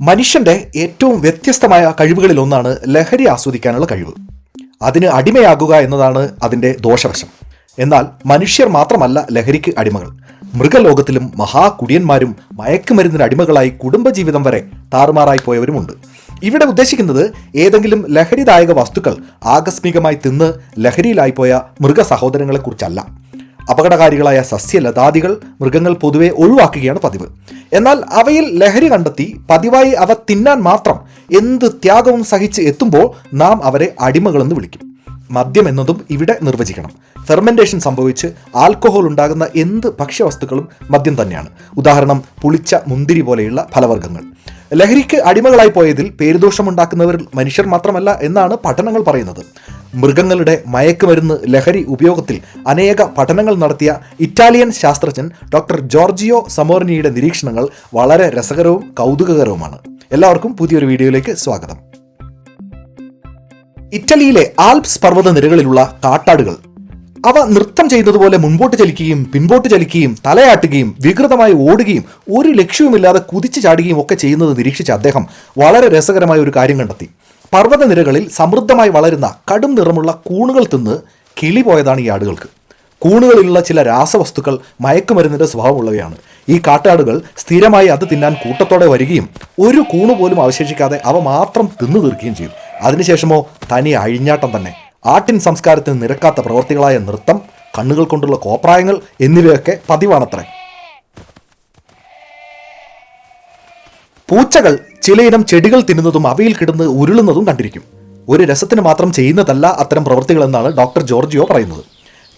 മനുഷ്യന്റെ ഏറ്റവും വ്യത്യസ്തമായ കഴിവുകളിൽ ഒന്നാണ് ലഹരി ആസ്വദിക്കാനുള്ള കഴിവ്. അതിന് അടിമയാകുക എന്നതാണ് അതിന്റെ ദോഷവശം. എന്നാൽ മനുഷ്യർ മാത്രമല്ല ലഹരിക്ക് അടിമകൾ. മൃഗലോകത്തിലും മഹാകുടിയന്മാരും മയക്കുമരുന്നിന് അടിമകളായി കുടുംബജീവിതം വരെ താറുമാറായി പോയവരുമുണ്ട്. ഇവിടെ ഉദ്ദേശിക്കുന്നത് ഏതെങ്കിലും ലഹരിദായക വസ്തുക്കൾ ആകസ്മികമായി തിന്ന് ലഹരിയിലായിപ്പോയ മൃഗ സഹോദരങ്ങളെക്കുറിച്ചല്ല അപകടകാരികളായ സസ്യലതാദികൾ മൃഗങ്ങൾ പൊതുവെ ഒഴിവാക്കുകയാണ് പതിവ്. എന്നാൽ അവയിൽ ലഹരി കണ്ടെത്തി പതിവായി അവ തിന്നാൻ മാത്രം എന്ത് ത്യാഗവും സഹിച്ച് എത്തുമ്പോൾ നാം അവരെ അടിമകളെന്ന് വിളിക്കും. മദ്യം എന്നതും ഇവിടെ നിർവചിക്കണം. ഫെർമെന്റേഷൻ സംഭവിച്ച് ആൽക്കഹോൾ ഉണ്ടാകുന്ന എന്ത് ഭക്ഷ്യവസ്തുക്കളും മദ്യം തന്നെയാണ്. ഉദാഹരണം പുളിച്ച മുന്തിരി പോലെയുള്ള ഫലവർഗങ്ങൾ. ലഹരിക്ക് അടിമകളായി പോയതിൽ പേരുദോഷമുണ്ടാക്കുന്നവർ മനുഷ്യർ മാത്രമല്ല എന്നാണ് പഠനങ്ങൾ പറയുന്നത്. മൃഗങ്ങളുടെ മയക്കുമരുന്ന് ലഹരി ഉപയോഗത്തിൽ അനേക പഠനങ്ങൾ നടത്തിയ ഇറ്റാലിയൻ ശാസ്ത്രജ്ഞൻ ഡോക്ടർ ജോർജിയോ സമോർനിയുടെ നിരീക്ഷണങ്ങൾ വളരെ രസകരവും കൗതുകകരവുമാണ്. എല്ലാവർക്കും പുതിയൊരു വീഡിയോയിലേക്ക് സ്വാഗതം. ഇറ്റലിയിലെ ആൽപ്സ് പർവത നിരകളിലുള്ള കാട്ടാടുകൾ അവ നൃത്തം ചെയ്യുന്നതുപോലെ മുൻപോട്ട് ചലിക്കുകയും പിൻപോട്ട് ചലിക്കുകയും തലയാട്ടുകയും വികൃതമായി ഓടുകയും ഒരു ലക്ഷ്യവുമില്ലാതെ കുതിച്ചു ചാടുകയും ഒക്കെ ചെയ്യുന്നത് നിരീക്ഷിച്ച അദ്ദേഹം വളരെ രസകരമായ ഒരു കാര്യം കണ്ടെത്തി. പർവത നിരകളിൽ സമൃദ്ധമായി വളരുന്ന കടും നിറമുള്ള കൂണുകൾ തിന്ന് കിളി പോയതാണ് ഈ ആടുകൾക്ക്. കൂണുകളിലുള്ള ചില രാസവസ്തുക്കൾ മയക്കുമരുന്നിന്റെ സ്വഭാവമുള്ളവയാണ്. ഈ കാട്ടാടുകൾ സ്ഥിരമായി അത് തിന്നാൻ കൂട്ടത്തോടെ വരികയും ഒരു കൂണ് പോലും അവശേഷിക്കാതെ അവ മാത്രം തിന്നു തീർക്കുകയും ചെയ്യും അതിനുശേഷമോ തനി അഴിഞ്ഞാട്ടം തന്നെ. ആട്ടിൻ സംസ്കാരത്തിന് നിരക്കാത്ത പ്രവൃത്തികളായ നൃത്തം കണ്ണുകൾ കൊണ്ടുള്ള കോപ്രായങ്ങൾ എന്നിവയൊക്കെ പതിവാണത്രേ. പൂച്ചകൾ ചിലയിനം ചെടികൾ തിന്നുന്നതും അവയിൽ കിടന്ന് ഉരുളുന്നതും കണ്ടിരിക്കും. ഒരു രസത്തിന് മാത്രം ചെയ്യുന്നതല്ല അത്തരം പ്രവൃത്തികളെന്നാണ് ഡോക്ടർ ജോർജിയോ പറയുന്നത്.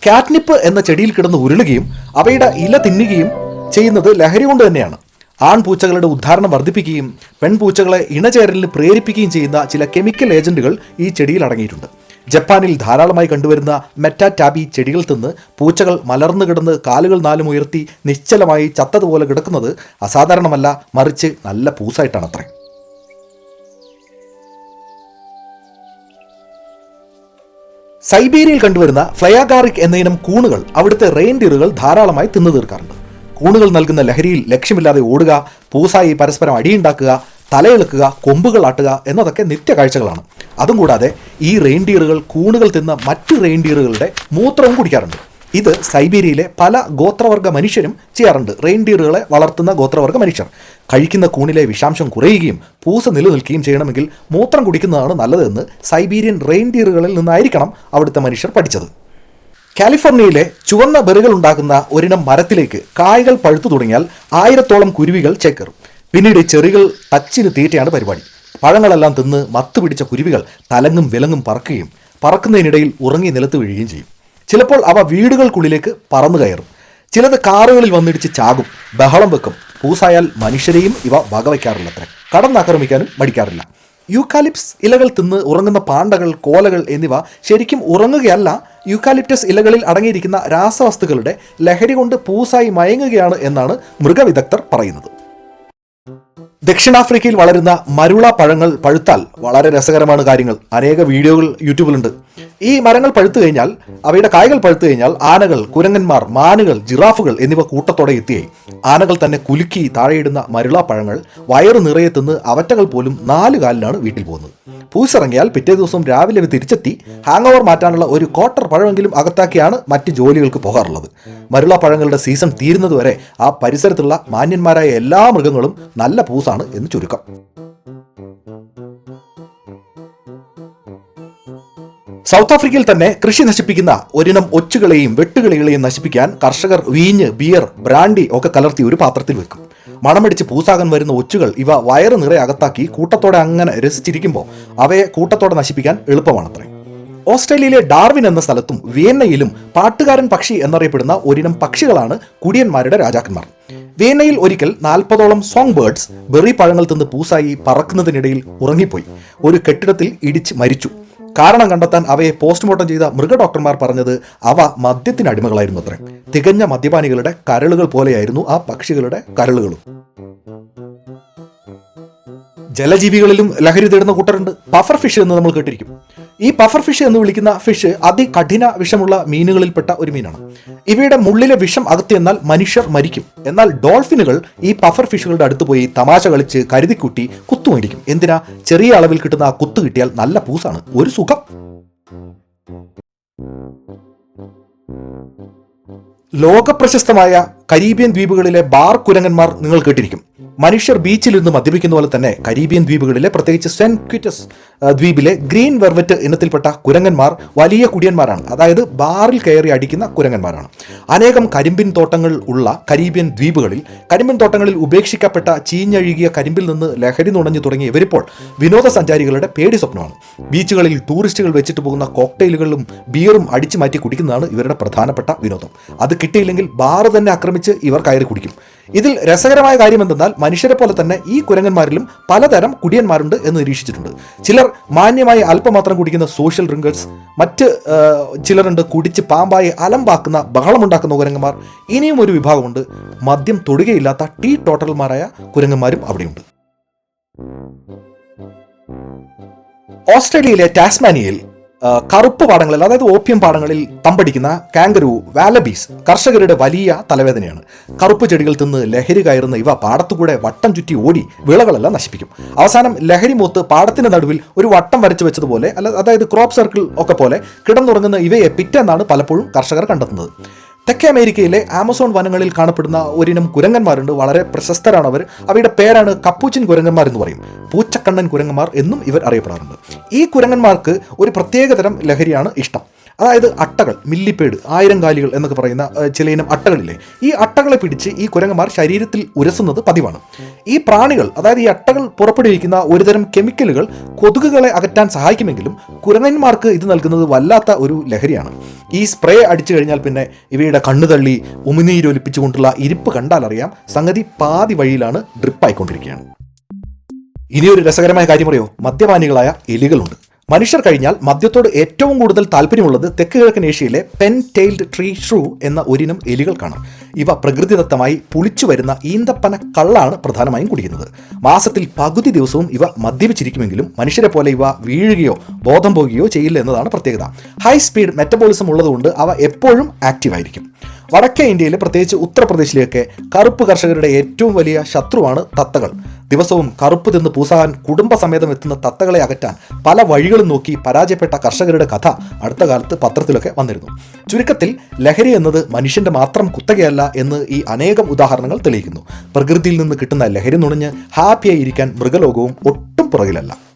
കാറ്റ്നിപ്പ് എന്ന ചെടിയിൽ കിടന്ന് ഉരുളുകയും അവയുടെ ഇല തിന്നുകയും ചെയ്യുന്നത് ലഹരി കൊണ്ട് തന്നെയാണ്. ആൺപൂച്ചകളുടെ ഉദ്ധാരണം വർദ്ധിപ്പിക്കുകയും പെൺപൂച്ചകളെ ഇണചേരലിന് പ്രേരിപ്പിക്കുകയും ചെയ്യുന്ന ചില കെമിക്കൽ ഏജന്റുകൾ ഈ ചെടിയിൽ അടങ്ങിയിട്ടുണ്ട്. ജപ്പാനിൽ ധാരാളമായി കണ്ടുവരുന്ന മെറ്റാറ്റാബി ചെടികൾ തിന്ന് പൂച്ചകൾ മലർന്നു കിടന്ന് കാലുകൾ നാലും ഉയർത്തി നിശ്ചലമായി ചത്തതുപോലെ കിടക്കുന്നത് അസാധാരണമല്ല മറിച്ച് നല്ല പൂസായിട്ടാണ് അത്രേ സൈബീരിയയിൽ കണ്ടുവരുന്ന ഫ്ലയാഗാറിക് എന്ന ഇനം കൂണുകൾ അവിടുത്തെ റെയിൻഡിയറുകൾ ധാരാളമായി തിന്നു തീർക്കാറുണ്ട്. കൂണുകൾ നൽകുന്ന ലഹരിയിൽ ലക്ഷ്യമില്ലാതെ ഓടുക പൂസായി പരസ്പരം അടിയുണ്ടാക്കുക തലയിളക്കുക കൊമ്പുകൾ ആട്ടുക എന്നതൊക്കെ നിത്യകാഴ്ചകളാണ്. അതും കൂടാതെ ഈ റെയിൻഡിയറുകൾ കൂണുകൾ തിന്ന മറ്റ് റെയിൻഡിയറുകളുടെ മൂത്രവും കുടിക്കാറുണ്ട്. ഇത് സൈബീരിയയിലെ പല ഗോത്രവർഗ മനുഷ്യരും ചെയ്യാറുണ്ട്. റെയിൻഡിയറുകളെ വളർത്തുന്ന ഗോത്രവർഗ മനുഷ്യർ. കഴിക്കുന്ന കൂണിലെ വിഷാംശം കുറയുകയും പൂസ നിലനിൽക്കുകയും ചെയ്യണമെങ്കിൽ മൂത്രം കുടിക്കുന്നതാണ് നല്ലതെന്ന് സൈബീരിയൻ റെയിൻഡിയറുകളിൽ നിന്നായിരിക്കണം അവിടുത്തെ മനുഷ്യർ പഠിച്ചത്. കാലിഫോർണിയയിലെ ചുവന്ന ബെറുകൾ ഉണ്ടാക്കുന്ന ഒരിനം മരത്തിലേക്ക് കായകൾ പഴുത്തു തുടങ്ങിയാൽ ആയിരത്തോളം കുരുവികൾ ചേക്കേറും. പിന്നീട് ചെറികൾ ടച്ചിന് തീറ്റയാണ് പരിപാടി. പഴങ്ങളെല്ലാം തിന്ന് മത്ത് പിടിച്ച കുരുവികൾ തലങ്ങും വിലങ്ങും പറക്കുകയും പറക്കുന്നതിനിടയിൽ ഉറങ്ങി നിലത്ത് വീഴുകയും ചെയ്യും. ചിലപ്പോൾ അവ വീടുകൾക്കുള്ളിലേക്ക് പറന്നു കയറും. ചിലത് കാറുകളിൽ വന്നിടിച്ച് ചാകും. ബഹളം വെക്കും. പൂസായാൽ മനുഷ്യരെയും ഇവ വകവയ്ക്കാറില്ലത്രേ കടന്നാക്രമിക്കാനും മടിക്കാറില്ല. യൂക്കാലിപ്സ് ഇലകൾ തിന്ന് ഉറങ്ങുന്ന പാണ്ടകൾ കോലകൾ എന്നിവ ശരിക്കും ഉറങ്ങുകയല്ല. യൂക്കാലിപ്റ്റസ് ഇലകളിൽ അടങ്ങിയിരിക്കുന്ന രാസവസ്തുക്കളുടെ ലഹരി കൊണ്ട് പൂസായി മയങ്ങുകയാണ് എന്നാണ് മൃഗവിദഗ്ധർ പറയുന്നത്. ദക്ഷിണാഫ്രിക്കയിൽ വളരുന്ന മരുള പഴങ്ങൾ പഴുത്താൽ വളരെ രസകരമാണ് കാര്യങ്ങൾ. അനേക വീഡിയോകൾ യൂട്യൂബിലുണ്ട്. ഈ മരങ്ങൾ പഴുത്തു കഴിഞ്ഞാൽ അവയുടെ കായകൾ പഴുത്തു കഴിഞ്ഞാൽ ആനകൾ കുരങ്ങന്മാർ മാനുകൾ ജിറാഫുകൾ എന്നിവ കൂട്ടത്തോടെ എത്തിയായി. ആനകൾ തന്നെ കുലുക്കി താഴെയിടുന്ന മരുള പഴങ്ങൾ വയറു നിറയെ തിന്ന് അവറ്റകൾ പോലും നാലു കാലിലാണ് വീട്ടിൽ പോകുന്നത്. പൂസിറങ്ങിയാൽ പിറ്റേ ദിവസം രാവിലെ തിരിച്ചെത്തി ഹാങ് ഓവർ മാറ്റാനുള്ള ഒരു ക്വാർട്ടർ പഴമെങ്കിലും അകത്താക്കിയാണ് മറ്റ് ജോലികൾക്ക് പോകാറുള്ളത്. മരുള പഴങ്ങളുടെ സീസൺ തീരുന്നതുവരെ ആ പരിസരത്തുള്ള മാന്യന്മാരായ എല്ലാ മൃഗങ്ങളും നല്ല പൂസാണ് എന്ന് ചുരുക്കം. സൗത്ത് ആഫ്രിക്കയിൽ തന്നെ കൃഷി നശിപ്പിക്കുന്ന ഒരിനം ഒച്ചുകളെയും വെട്ടുകിളികളെയും നശിപ്പിക്കാൻ കർഷകർ വീഞ്ഞ് ബിയർ ബ്രാൻഡി ഒക്കെ കലർത്തി ഒരു പാത്രത്തിൽ വെക്കും. മണമടിച്ച് പൂസാകാൻ വരുന്ന ഒച്ചുകൾ ഇവ വയറ് നിറയെ അകത്താക്കി കൂട്ടത്തോടെ അങ്ങനെ രസിച്ചിരിക്കുമ്പോൾ അവയെ കൂട്ടത്തോടെ നശിപ്പിക്കാൻ എളുപ്പമാണത്രേ. ഓസ്ട്രേലിയയിലെ ഡാർവിൻ എന്ന സ്ഥലത്തും വിയന്നയിലും പാട്ടുകാരൻ പക്ഷി എന്നറിയപ്പെടുന്ന ഒരിനം പക്ഷികളാണ് കുടിയന്മാരുടെ രാജാക്കന്മാർ. വിയന്നയിൽ ഒരിക്കൽ നാൽപ്പതോളം സോങ് ബേർഡ്സ് ബെറി പഴങ്ങൾ തിന്ന് പൂസായി പറക്കുന്നതിനിടയിൽ ഉറങ്ങിപ്പോയി. ഒരു കെട്ടിടത്തിൽ ഇടിച്ച് മരിച്ചു. കാരണം കണ്ടെത്താൻ അവയെ പോസ്റ്റ്മോർട്ടം ചെയ്ത മൃഗഡോക്ടർമാർ പറഞ്ഞത് അവ മദ്യത്തിന് അടിമകളായിരുന്നു അത്രേ. തികഞ്ഞ മദ്യപാനികളുടെ കരളുകൾ പോലെയായിരുന്നു ആ പക്ഷികളുടെ കരളുകളും. ജലജീവികളിലും ലഹരി തേടുന്ന കൂട്ടരുണ്ട്. പഫർ ഫിഷ് എന്ന് നമ്മൾ കേട്ടിരിക്കും. ഈ പഫർ ഫിഷ് എന്ന് വിളിക്കുന്ന ഫിഷ് അതികഠിന വിഷമുള്ള മീനുകളിൽപ്പെട്ട ഒരു മീനാണ്. ഇവയുടെ മുള്ളിലെ വിഷം അകത്തിയെന്നാൽ മനുഷ്യർ മരിക്കും. എന്നാൽ ഡോൾഫിനുകൾ ഈ പഫർ ഫിഷുകളുടെ അടുത്ത് പോയി തമാശ കളിച്ച് കരുതിക്കൂട്ടി കുത്തു മേടിക്കും. എന്തിനാ? ചെറിയ അളവിൽ കിട്ടുന്ന ആ കുത്തു കിട്ടിയാൽ നല്ല പൂസാണ്. ഒരു സുഖം. ലോകപ്രശസ്തമായ കരീബിയൻ ദ്വീപുകളിലെ ബാർ കുരങ്ങന്മാർ നിങ്ങൾ കേട്ടിരിക്കും. മനുഷ്യർ ബീച്ചിൽ നിന്ന് മദ്യപിക്കുന്ന പോലെ തന്നെ കരീബിയൻ ദ്വീപുകളിലെ പ്രത്യേകിച്ച് സെന്റ് ക്വിറ്റസ് ദ്വീപിലെ ഗ്രീൻ വെർവെറ്റ് ഇനത്തിൽപ്പെട്ട കുരങ്ങന്മാർ വലിയ കുടിയന്മാരാണ്. അതായത് ബാറിൽ കയറി അടിക്കുന്ന കുരങ്ങന്മാരാണ്. അനേകം കരിമ്പിൻ തോട്ടങ്ങൾ ഉള്ള കരീബിയൻ ദ്വീപുകളിൽ കരിമ്പിൻ തോട്ടങ്ങളിൽ ഉപേക്ഷിക്കപ്പെട്ട ചീഞ്ഞഴുകിയ കരിമ്പിൽ നിന്ന് ലഹരി നുണഞ്ഞു തുടങ്ങിയ ഇവരിപ്പോൾ വിനോദസഞ്ചാരികളുടെ പേടി സ്വപ്നമാണ്. ബീച്ചുകളിൽ ടൂറിസ്റ്റുകൾ വെച്ചിട്ട് പോകുന്ന കോക്ടെയിലുകളും ബിയറും അടിച്ചു മാറ്റി കുടിക്കുന്നതാണ് ഇവരുടെ പ്രധാനപ്പെട്ട വിനോദം. അത് കിട്ടിയില്ലെങ്കിൽ ബാർ തന്നെ ആക്രമിച്ച് ഇവർ കയറി കുടിക്കും. ഇതിൽ രസകരമായ കാര്യം എന്തെന്നാൽ മനുഷ്യരെ പോലെ തന്നെ ഈ കുരങ്ങന്മാരിലും പലതരം കുടിയന്മാരുണ്ട് എന്ന് നിരീക്ഷിച്ചിട്ടുണ്ട്. ചിലർ മാന്യമായി അല്പം മാത്രം കുടിക്കുന്ന സോഷ്യൽ ഡ്രിങ്കേഴ്സ് മറ്റ് ചിലരുണ്ട് കുടിച്ച് പാമ്പായി അലമ്പാക്കുന്ന ബഹളമുണ്ടാക്കുന്ന കുരങ്ങന്മാർ. ഇനിയും ഒരു വിഭാഗമുണ്ട് മദ്യം തൊടുകയില്ലാത്ത ടീ ടോട്ടൽമാരായ കുരങ്ങന്മാരും അവിടെയുണ്ട്. ഓസ്ട്രേലിയയിലെ ടാസ്മാനിയയിൽ കറുപ്പ് പാടങ്ങളിൽ അതായത് ഓപ്യം പാടങ്ങളിൽ തമ്പടിക്കുന്ന കാങ്കരു വാലബീസ് കർഷകരുടെ വലിയ തലവേദനയാണ്. കറുപ്പ് ചെടികൾ തിന്ന് ലഹരി കയറുന്ന ഇവ പാടത്തുകൂടെ വട്ടം ചുറ്റി ഓടി വിളകളെല്ലാം നശിപ്പിക്കും. അവസാനം ലഹരി മൂത്ത് പാടത്തിന്റെ നടുവിൽ ഒരു വട്ടം വരച്ചു വെച്ചതുപോലെ അല്ല അതായത് ക്രോപ്പ് സർക്കിൾ ഒക്കെ പോലെ കിടന്നുറങ്ങുന്ന ഇവയെ പിറ്റെന്നാണ് പലപ്പോഴും കർഷകർ കണ്ടെത്തുന്നത്. തെക്കേ അമേരിക്കയിലെ ആമസോൺ വനങ്ങളിൽ കാണപ്പെടുന്ന ഒരിനം കുരങ്ങന്മാരുണ്ട്. വളരെ പ്രശസ്തരാണ് അവർ. അവയുടെ പേരാണ് കപ്പൂച്ചിൻ കുരങ്ങന്മാർ എന്ന് പറയും. പൂച്ചക്കണ്ണൻ കുരങ്ങന്മാർ എന്നും ഇവർ അറിയപ്പെടാറുണ്ട്. ഈ കുരങ്ങന്മാർക്ക് ഒരു പ്രത്യേകതരം ലഹരിയാണ് ഇഷ്ടം. അതായത് അട്ടകൾ മില്ലിപ്പേട് ആയിരം കാലികൾ എന്നൊക്കെ പറയുന്ന ചില ചിലയിനം അട്ടകളില്ലേ? ഈ അട്ടകളെ പിടിച്ച് ഈ കുരങ്ങന്മാർ ശരീരത്തിൽ ഉരസുന്നത് പതിവാണ്. ഈ പ്രാണികൾ അതായത് ഈ അട്ടകൾ പുറപ്പെടുവിക്കുന്ന ഒരുതരം കെമിക്കലുകൾ കൊതുകുകളെ അകറ്റാൻ സഹായിക്കുമെങ്കിലും കുരങ്ങന്മാർക്ക് ഇത് നൽകുന്നത് വല്ലാത്ത ഒരു ലഹരിയാണ്. ഈ സ്പ്രേ അടിച്ചു കഴിഞ്ഞാൽ പിന്നെ ഇവയുടെ കണ്ണു തള്ളി ഉമിനീരൊലിപ്പിച്ചുകൊണ്ടുള്ള ഇരിപ്പ് കണ്ടാലറിയാം. സംഗതി പാതി വഴിയിലാണ് ഡ്രിപ്പായിക്കൊണ്ടിരിക്കുകയാണ്. ഇനിയൊരു രസകരമായ കാര്യം അറിയോ മദ്യപാനികളായ എലികളുണ്ട്. മനുഷ്യർ കഴിഞ്ഞാൽ മദ്യത്തോട് ഏറ്റവും കൂടുതൽ താല്പര്യമുള്ളത് തെക്ക് കിഴക്കൻ ഏഷ്യയിലെ പെൻ ടെയിൽഡ് ട്രീ ഷ്രൂ എന്ന ഒരിനം എലികൾക്കാണ്. ഇവ പ്രകൃതിദത്തമായി പുളിച്ചു വരുന്ന ഈന്തപ്പന കള്ളാണ് പ്രധാനമായും കുടിക്കുന്നത്. മാസത്തിൽ പകുതി ദിവസവും ഇവ മദ്യപിച്ചിരിക്കുമെങ്കിലും മനുഷ്യരെ പോലെ ഇവ വീഴുകയോ ബോധം പോകുകയോ ചെയ്യില്ല എന്നതാണ് പ്രത്യേകത. ഹൈ സ്പീഡ് മെറ്റബോളിസം ഉള്ളതുകൊണ്ട് അവ എപ്പോഴും ആക്റ്റീവ് ആയിരിക്കും വടക്കേ ഇന്ത്യയിൽ പ്രത്യേകിച്ച് ഉത്തർപ്രദേശിലെയൊക്കെ കറുപ്പ് കർഷകരുടെ ഏറ്റവും വലിയ ശത്രുവാണ് തത്തകൾ. ദിവസവും കറുപ്പ് തിന്ന് പൂസാൻ കുടുംബസമേതം എത്തുന്ന തത്തകളെ അകറ്റാൻ പല വഴികളും നോക്കി പരാജയപ്പെട്ട കർഷകരുടെ കഥ അടുത്ത കാലത്ത് പത്രത്തിലൊക്കെ വന്നിരുന്നു. ചുരുക്കത്തിൽ ലഹരി എന്നത് മനുഷ്യന്റെ മാത്രം കുത്തകയല്ല എന്ന് ഈ അനേകം ഉദാഹരണങ്ങൾ തെളിയിക്കുന്നു. പ്രകൃതിയിൽ നിന്ന് കിട്ടുന്ന ലഹരി നുണഞ്ഞ് ഹാപ്പിയായി ഇരിക്കാൻ മൃഗലോകവും ഒട്ടും പുറകിലല്ല.